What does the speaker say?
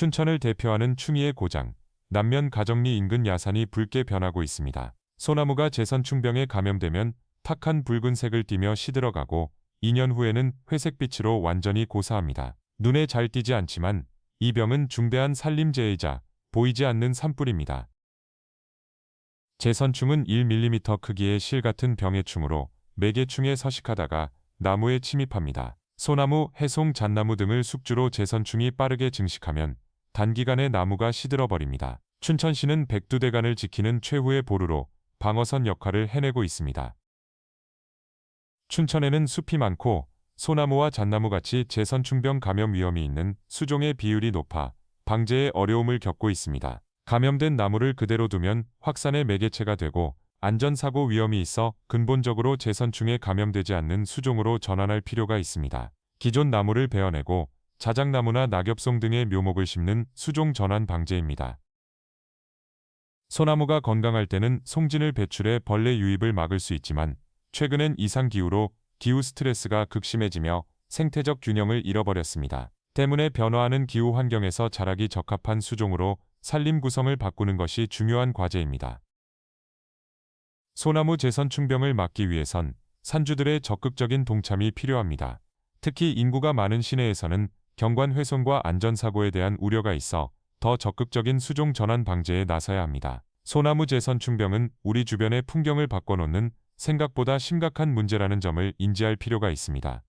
춘천을 대표하는 충이의 고장, 남면 가정리 인근 야산이 붉게 변하고 있습니다. 소나무가 제선충병에 감염되면 탁한 붉은색을 띠며 시들어가고 2년 후에는 회색빛으로 완전히 고사합니다. 눈에 잘 띄지 않지만 이 병은 중대한 산림재해이자 보이지 않는 산불입니다. 제선충은 1mm 크기의 실 같은 병해충으로 매개충에 서식하다가 나무에 침입합니다. 소나무, 해송, 잣나무 등을 숙주로 제선충이 빠르게 증식하면 단기간에 나무가 시들어버립니다. 춘천시는 백두대간을 지키는 최후의 보루로 방어선 역할을 해내고 있습니다. 춘천에는 숲이 많고 소나무와 잣나무 같이 제선충병 감염 위험이 있는 수종의 비율이 높아 방제에 어려움을 겪고 있습니다. 감염된 나무를 그대로 두면 확산의 매개체가 되고 안전사고 위험이 있어 근본적으로 제선충에 감염되지 않는 수종으로 전환할 필요가 있습니다. 기존 나무를 베어내고 자작나무나 낙엽송 등의 묘목을 심는 수종 전환 방제입니다. 소나무가 건강할 때는 송진을 배출해 벌레 유입을 막을 수 있지만 최근엔 이상 기후로 기후 스트레스가 극심해지며 생태적 균형을 잃어버렸습니다. 때문에 변화하는 기후 환경에서 자라기 적합한 수종으로 산림 구성을 바꾸는 것이 중요한 과제입니다. 소나무 재선 충병을 막기 위해선 산주들의 적극적인 동참이 필요합니다. 특히 인구가 많은 시내에서는 경관 훼손과 안전사고에 대한 우려가 있어 더 적극적인 수종 전환 방제에 나서야 합니다. 소나무 재선 충병은 우리 주변의 풍경을 바꿔놓는 생각보다 심각한 문제라는 점을 인지할 필요가 있습니다.